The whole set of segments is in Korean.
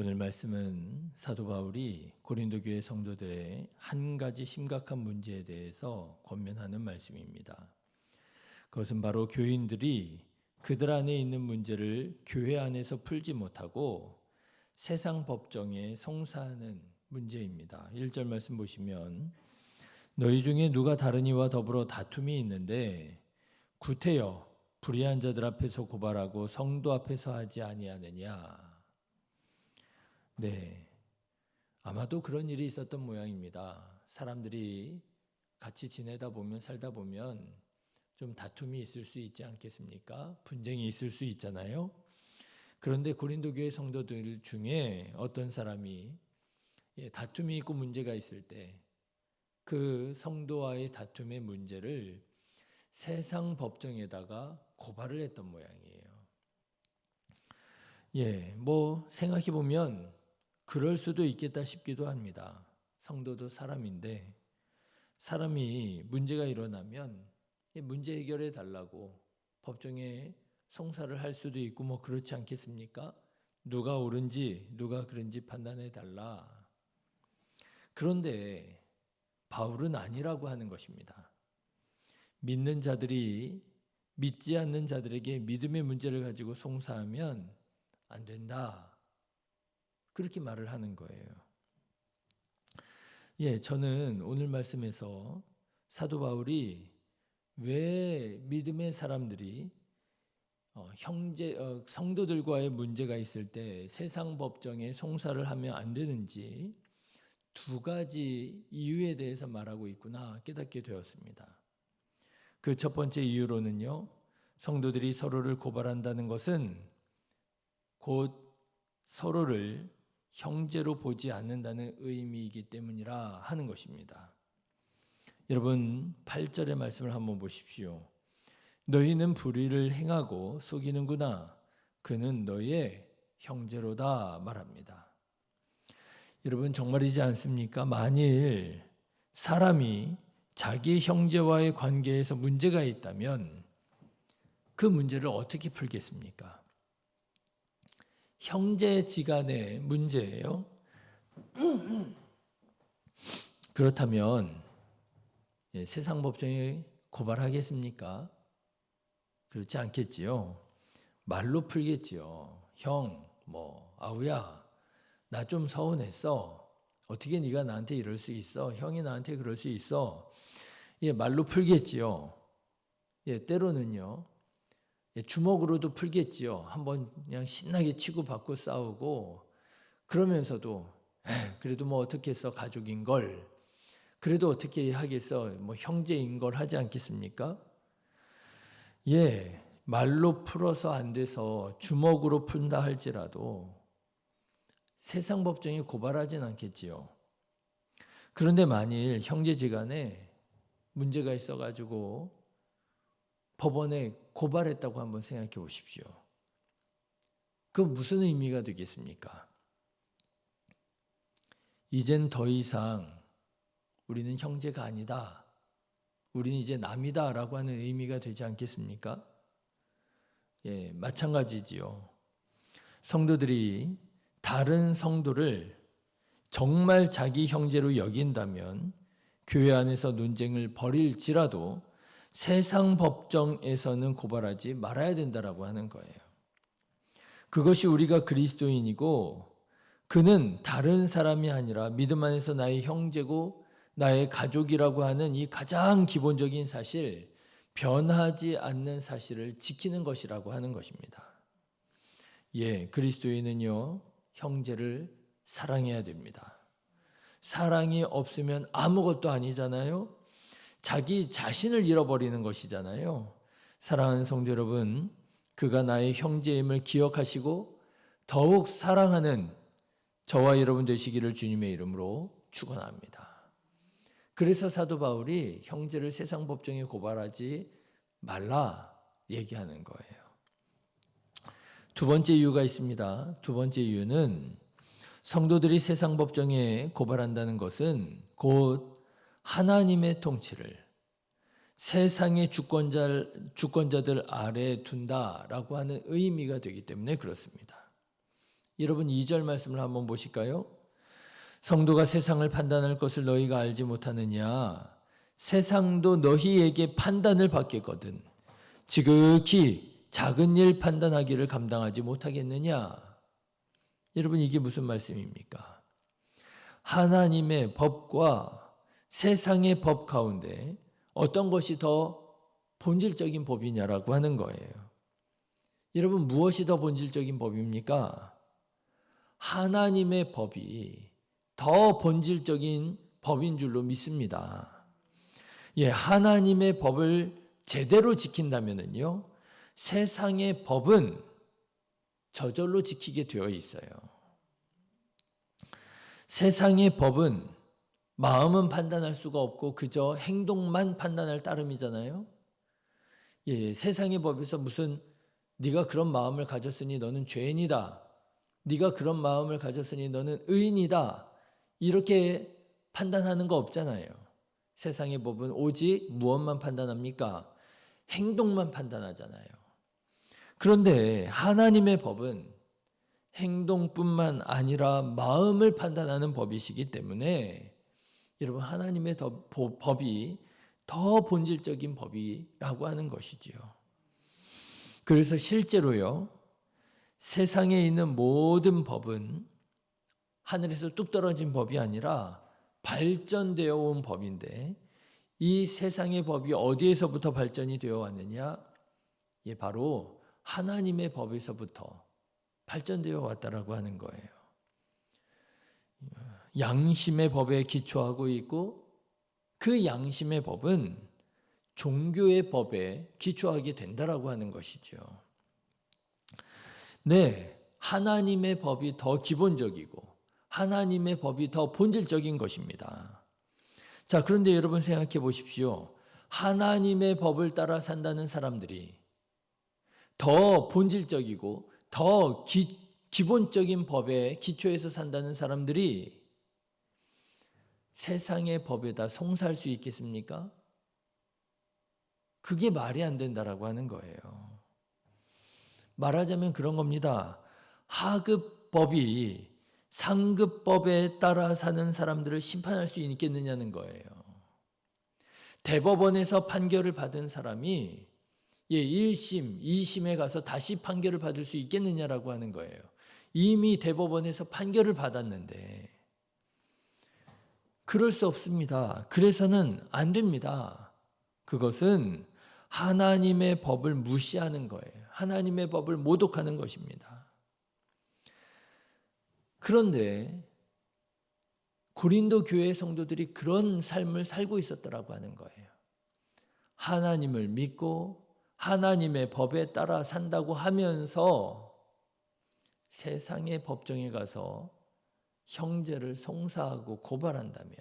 오늘 말씀은 사도 바울이 고린도 교회 성도들의 한 가지 심각한 문제에 대해서 권면하는 말씀입니다. 그것은 바로 교인들이 그들 안에 있는 문제를 교회 안에서 풀지 못하고 세상 법정에 송사하는 문제입니다. 1절 말씀 보시면 너희 중에 누가 다른 이와 더불어 다툼이 있는데 구태여 불의한 자들 앞에서 고발하고 성도 앞에서 하지 아니하느냐. 네. 아마도 그런 일이 있었던 모양입니다. 사람들이 같이 지내다 보면 살다 보면 좀 다툼이 있을 수 있지 않겠습니까? 분쟁이 있을 수 있잖아요. 그런데 고린도 교회 성도들 중에 어떤 사람이 예, 다툼이 있고 문제가 있을 때 그 성도와의 다툼의 문제를 세상 법정에다가 고발을 했던 모양이에요. 예, 뭐 생각해 보면 그럴 수도 있겠다 싶기도 합니다. 성도도 사람인데 사람이 문제가 일어나면 문제 해결해 달라고 법정에 송사를 할 수도 있고 뭐 그렇지 않겠습니까? 누가 옳은지 누가 그런지 판단해 달라. 그런데 바울은 아니라고 하는 것입니다. 믿는 자들이 믿지 않는 자들에게 믿음의 문제를 가지고 송사하면 안 된다. 그렇게 말을 하는 거예요. 예, 저는 오늘 말씀에서 사도 바울이 왜 믿음의 사람들이 어, 형제 어, 성도들과의 문제가 있을 때 세상 법정에 송사를 하면 안 되는지 두 가지 이유에 대해서 말하고 있구나 깨닫게 되었습니다. 그 첫 번째 이유로는요. 성도들이 서로를 고발한다는 것은 곧 서로를 형제로 보지 않는다는 의미이기 때문이라 하는 것입니다. 여러분 8절의 말씀을 한번 보십시오. 너희는 불의를 행하고 속이는구나. 그는 너희의 형제로다 말합니다. 여러분 정말이지 않습니까? 만일 사람이 자기 형제와의 관계에서 문제가 있다면 그 문제를 어떻게 풀겠습니까? 형제지간의 문제예요. 그렇다면 예, 세상 법정에 고발하겠습니까? 그렇지 않겠지요. 말로 풀겠지요. 형, 뭐 아우야, 나 좀 서운했어. 어떻게 네가 나한테 이럴 수 있어? 형이 나한테 그럴 수 있어? 예, 말로 풀겠지요. 예, 때로는요. 예, 주먹으로도 풀겠지요. 한번 그냥 신나게 치고 받고 싸우고 그러면서도 그래도 뭐 어떻게 했어 가족인 걸 그래도 어떻게 하겠어 뭐 형제인 걸 하지 않겠습니까? 예, 말로 풀어서 안 돼서 주먹으로 푼다 할지라도 세상 법정에 고발하진 않겠지요. 그런데 만일 형제지간에 문제가 있어가지고 법원에 고발했다고 한번 생각해 보십시오. 그 무슨 의미가 되겠습니까? 이젠 더 이상 우리는 형제가 아니다. 우리는 이제 남이다. 라고 하는 의미가 되지 않겠습니까? 예, 마찬가지지요. 성도들이 다른 성도를 정말 자기 형제로 여긴다면 교회 안에서 논쟁을 벌일지라도 세상 법정에서는 고발하지 말아야 된다라고 하는 거예요. 그것이 우리가 그리스도인이고 그는 다른 사람이 아니라 믿음 안에서 나의 형제고 나의 가족이라고 하는 이 가장 기본적인 사실, 변하지 않는 사실을 지키는 것이라고 하는 것입니다. 예, 그리스도인은요, 형제를 사랑해야 됩니다. 사랑이 없으면 아무것도 아니잖아요. 자기 자신을 잃어버리는 것이잖아요. 사랑하는 성도 여러분, 그가 나의 형제임을 기억하시고 더욱 사랑하는 저와 여러분 되시기를 주님의 이름으로 축원합니다. 그래서 사도 바울이 형제를 세상 법정에 고발하지 말라 얘기하는 거예요. 두 번째 이유가 있습니다. 두 번째 이유는 성도들이 세상 법정에 고발한다는 것은 곧 하나님의 통치를 세상의 주권자, 주권자들 아래 둔다라고 하는 의미가 되기 때문에 그렇습니다. 여러분 2절 말씀을 한번 보실까요? 성도가 세상을 판단할 것을 너희가 알지 못하느냐 세상도 너희에게 판단을 받겠거든 지극히 작은 일 판단하기를 감당하지 못하겠느냐 여러분 이게 무슨 말씀입니까? 하나님의 법과 세상의 법 가운데 어떤 것이 더 본질적인 법이냐라고 하는 거예요. 여러분 무엇이 더 본질적인 법입니까? 하나님의 법이 더 본질적인 법인 줄로 믿습니다. 예, 하나님의 법을 제대로 지킨다면은요, 세상의 법은 저절로 지키게 되어 있어요. 세상의 법은 마음은 판단할 수가 없고 그저 행동만 판단할 따름이잖아요. 예, 세상의 법에서 무슨 네가 그런 마음을 가졌으니 너는 죄인이다. 네가 그런 마음을 가졌으니 너는 의인이다. 이렇게 판단하는 거 없잖아요. 세상의 법은 오직 무엇만 판단합니까? 행동만 판단하잖아요. 그런데 하나님의 법은 행동뿐만 아니라 마음을 판단하는 법이시기 때문에 여러분 하나님의 더, 법이 더 본질적인 법이라고 하는 것이지요. 그래서 실제로요. 세상에 있는 모든 법은 하늘에서 뚝 떨어진 법이 아니라 발전되어 온 법인데 이 세상의 법이 어디에서부터 발전이 되어 왔느냐? 예, 바로 하나님의 법에서부터 발전되어 왔다라고 하는 거예요. 양심의 법에 기초하고 있고 그 양심의 법은 종교의 법에 기초하게 된다라고 하는 것이죠. 네, 하나님의 법이 더 기본적이고 하나님의 법이 더 본질적인 것입니다. 자, 그런데 여러분 생각해 보십시오. 하나님의 법을 따라 산다는 사람들이 더 본질적이고 더 기, 기본적인 법에 기초해서 산다는 사람들이 세상의 법에다 송사할 수 있겠습니까? 그게 말이 안 된다라고 하는 거예요. 말하자면 그런 겁니다. 하급법이 상급법에 따라 사는 사람들을 심판할 수 있겠느냐는 거예요. 대법원에서 판결을 받은 사람이 예, 1심, 2심에 가서 다시 판결을 받을 수 있겠느냐라고 하는 거예요. 이미 대법원에서 판결을 받았는데 그럴 수 없습니다. 그래서는 안 됩니다. 그것은 하나님의 법을 무시하는 거예요. 하나님의 법을 모독하는 것입니다. 그런데 고린도 교회 성도들이 그런 삶을 살고 있었더라고 하는 거예요. 하나님을 믿고 하나님의 법에 따라 산다고 하면서 세상의 법정에 가서 형제를 송사하고 고발한다면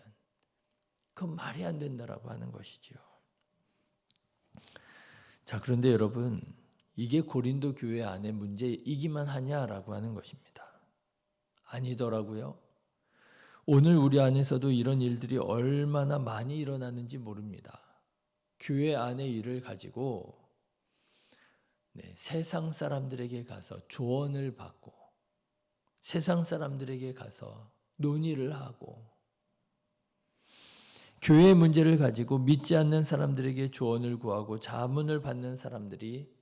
그건 말이 안 된다라고 하는 것이죠. 자, 그런데 여러분, 이게 고린도 교회 안의 문제이기만 하냐라고 하는 것입니다. 아니더라고요. 오늘 우리 안에서도 이런 일들이 얼마나 많이 일어나는지 모릅니다. 교회 안의 일을 가지고 네, 세상 사람들에게 가서 조언을 받고 세상 사람들에게 가서 논의를 하고 교회 문제를 가지고 믿지 않는 사람들에게 조언을 구하고 자문을 받는 사람들이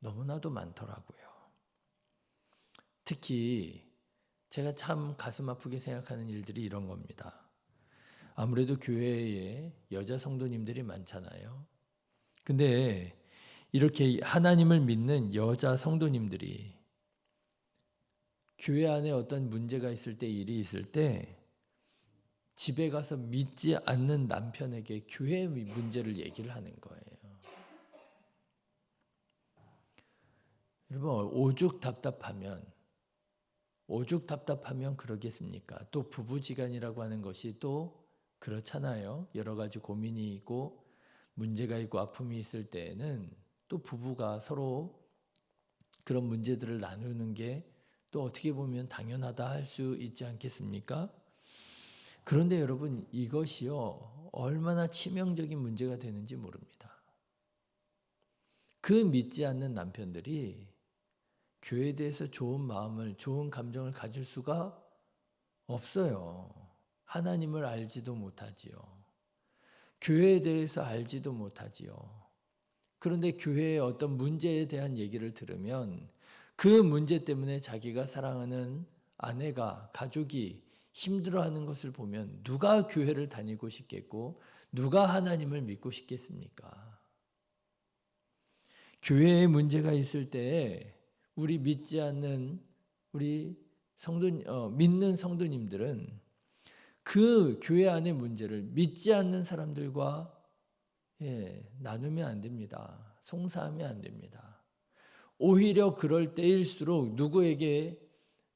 너무나도 많더라고요. 특히 제가 참 가슴 아프게 생각하는 일들이 이런 겁니다. 아무래도 교회에 여자 성도님들이 많잖아요. 근데 이렇게 하나님을 믿는 여자 성도님들이 교회 안에 어떤 문제가 있을 때 일이 있을 때 집에 가서 믿지 않는 남편에게 교회 문제를 얘기를 하는 거예요. 여러분 오죽 답답하면 오죽 답답하면 그러겠습니까? 또 부부지간이라고 하는 것이 또 그렇잖아요. 여러 가지 고민이 있고 문제가 있고 아픔이 있을 때에는 또 부부가 서로 그런 문제들을 나누는 게 또 어떻게 보면 당연하다 할 수 있지 않겠습니까? 그런데 여러분 이것이요 얼마나 치명적인 문제가 되는지 모릅니다. 그 믿지 않는 남편들이 교회에 대해서 좋은 마음을, 좋은 감정을 가질 수가 없어요. 하나님을 알지도 못하지요. 교회에 대해서 알지도 못하지요. 그런데 교회의 어떤 문제에 대한 얘기를 들으면 그 문제 때문에 자기가 사랑하는 아내가, 가족이 힘들어하는 것을 보면 누가 교회를 다니고 싶겠고 누가 하나님을 믿고 싶겠습니까? 교회에 문제가 있을 때 우리 믿지 않는 우리 성도 어, 믿는 성도님들은 그 교회 안의 문제를 믿지 않는 사람들과 예, 나누면 안 됩니다. 송사하면 안 됩니다. 오히려 그럴 때일수록 누구에게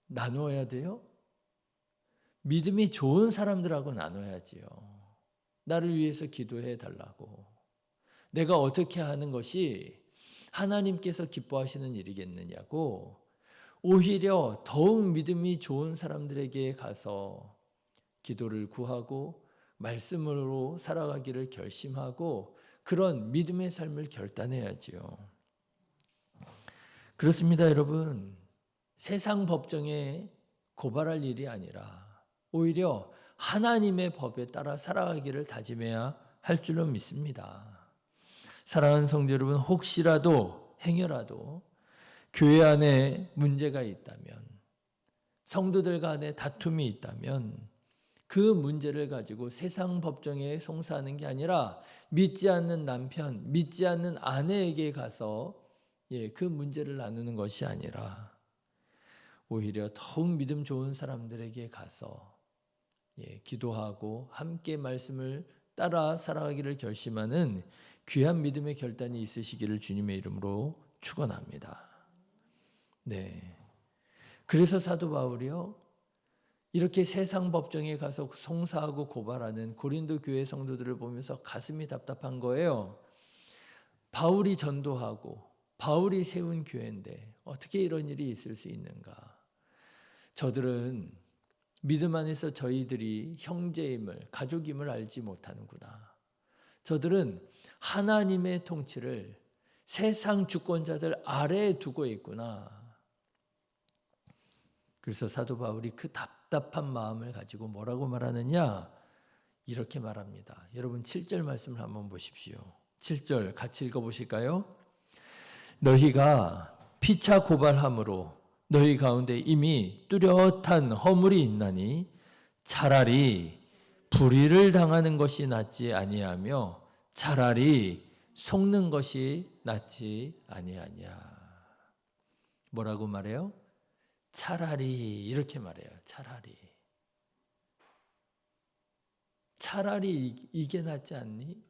나누어야 돼요? 믿음이 좋은 사람들하고 나눠야지요. 나를 위해서 기도해 달라고. 내가 어떻게 하는 것이 하나님께서 기뻐하시는 일이겠느냐고. 오히려 더욱 믿음이 좋은 사람들에게 가서 기도를 구하고 말씀으로 살아가기를 결심하고 그런 믿음의 삶을 결단해야지요. 그렇습니다, 여러분. 세상 법정에 고발할 일이 아니라 오히려 하나님의 법에 따라 살아가기를 다짐해야 할 줄로 믿습니다. 사랑하는 성도 여러분, 혹시라도 행여라도 교회 안에 문제가 있다면, 성도들 간에 다툼이 있다면, 그 문제를 가지고 세상 법정에 송사하는 게 아니라 믿지 않는 남편, 믿지 않는 아내에게 가서 예, 그 문제를 나누는 것이 아니라 오히려 더욱 믿음 좋은 사람들에게 가서 예, 기도하고 함께 말씀을 따라 살아가기를 결심하는 귀한 믿음의 결단이 있으시기를 주님의 이름으로 축원합니다. 네. 그래서 사도 바울이요. 이렇게 세상 법정에 가서 송사하고 고발하는 고린도 교회 성도들을 보면서 가슴이 답답한 거예요. 바울이 전도하고 바울이 세운 교회인데 어떻게 이런 일이 있을 수 있는가? 저들은 믿음 안에서 저희들이 형제임을, 가족임을 알지 못하는구나. 저들은 하나님의 통치를 세상 주권자들 아래에 두고 있구나. 그래서 사도 바울이 그 답답한 마음을 가지고 뭐라고 말하느냐? 이렇게 말합니다. 여러분 7절 말씀을 한번 보십시오. 7절 같이 읽어 보실까요? 너희가 피차 고발함으로 너희 가운데 이미 뚜렷한 허물이 있나니 차라리 불의를 당하는 것이 낫지 아니하며 차라리 속는 것이 낫지 아니하냐. 뭐라고 말해요? 차라리 이렇게 말해요. 차라리. 차라리 이게 낫지 않니?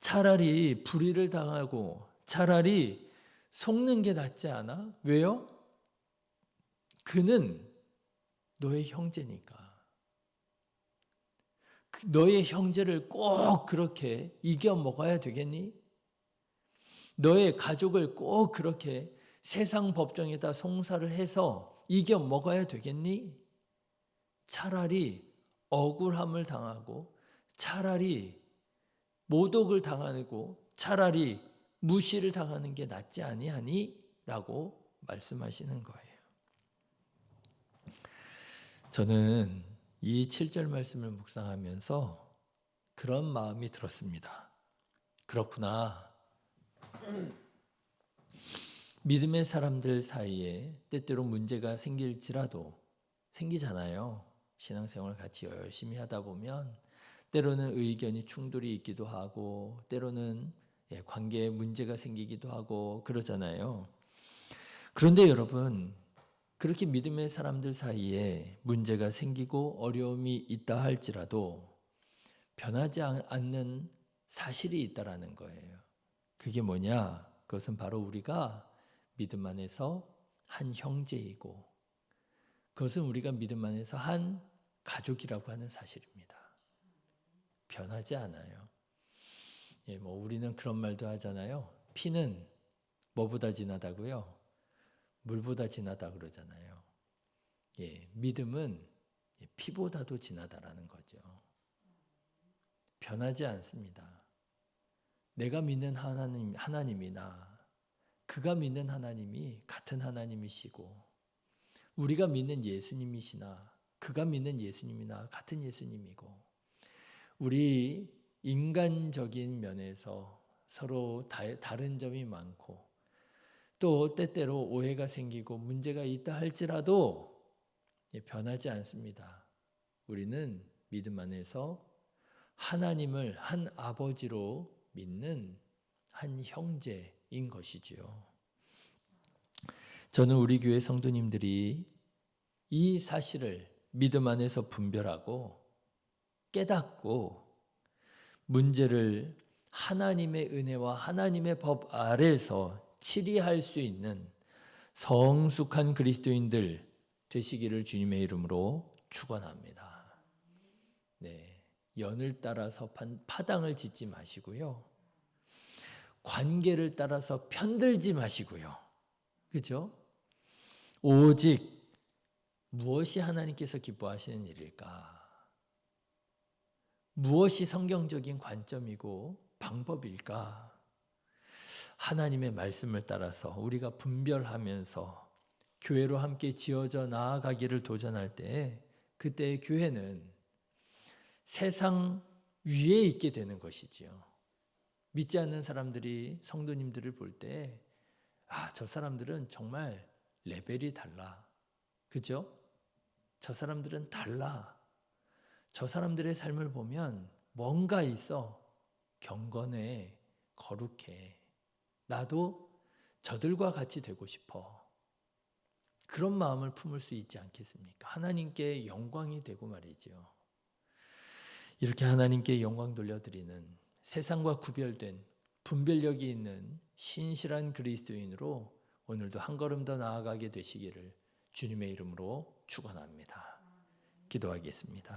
차라리 불의를 당하고 차라리 속는 게 낫지 않아? 왜요? 그는 너의 형제니까. 그 너의 형제를 꼭 그렇게 이겨 먹어야 되겠니? 너의 가족을 꼭 그렇게 세상 법정에다 송사를 해서 이겨 먹어야 되겠니? 차라리 억울함을 당하고 차라리 모독을 당하고 차라리 무시를 당하는 게 낫지 아니하니? 라고 말씀하시는 거예요. 저는 이 7절 말씀을 묵상하면서 그런 마음이 들었습니다. 그렇구나. 믿음의 사람들 사이에 때때로 문제가 생길지라도 생기잖아요. 신앙생활 같이 열심히 하다 보면 때로는 의견이 충돌이 있기도 하고 때로는 예, 관계에 문제가 생기기도 하고 그러잖아요. 그런데 여러분, 그렇게 믿음의 사람들 사이에 문제가 생기고 어려움이 있다 할지라도 변하지 않는 사실이 있다라는 거예요. 그게 뭐냐? 그것은 바로 우리가 믿음 안에서 한 형제이고 그것은 우리가 믿음 안에서 한 가족이라고 하는 사실입니다. 변하지 않아요. 예, 뭐 우리는 그런 말도 하잖아요. 피는 뭐보다 진하다고요? 물보다 진하다 그러잖아요. 예, 믿음은 피보다도 진하다라는 거죠. 변하지 않습니다. 내가 믿는 하나님, 하나님이나 그가 믿는 하나님이 같은 하나님이시고 우리가 믿는 예수님이시나 그가 믿는 예수님이나 같은 예수님이고 우리 인간적인 면에서 서로 다, 다른 점이 많고 또 때때로 오해가 생기고 문제가 있다 할지라도 변하지 않습니다. 우리는 믿음 안에서 하나님을 한 아버지로 믿는 한 형제인 것이지요. 저는 우리 교회 성도님들이 이 사실을 믿음 안에서 분별하고 깨닫고 문제를 하나님의 은혜와 하나님의 법 아래서 치리할 수 있는 성숙한 그리스도인들 되시기를 주님의 이름으로 축원합니다. 네. 연을 따라서 파당을 짓지 마시고요. 관계를 따라서 편들지 마시고요. 그죠? 오직 무엇이 하나님께서 기뻐하시는 일일까? 무엇이 성경적인 관점이고 방법일까? 하나님의 말씀을 따라서 우리가 분별하면서 교회로 함께 지어져 나아가기를 도전할 때 그때의 교회는 세상 위에 있게 되는 것이지요. 믿지 않는 사람들이 성도님들을 볼 때, 아, 저 사람들은 정말 레벨이 달라. 그죠? 저 사람들은 달라. 저 사람들의 삶을 보면 뭔가 있어. 경건해. 거룩해. 나도 저들과 같이 되고 싶어. 그런 마음을 품을 수 있지 않겠습니까? 하나님께 영광이 되고 말이죠. 이렇게 하나님께 영광 돌려드리는 세상과 구별된 분별력이 있는 신실한 그리스도인으로 오늘도 한 걸음 더 나아가게 되시기를 주님의 이름으로 축원합니다. 기도하겠습니다.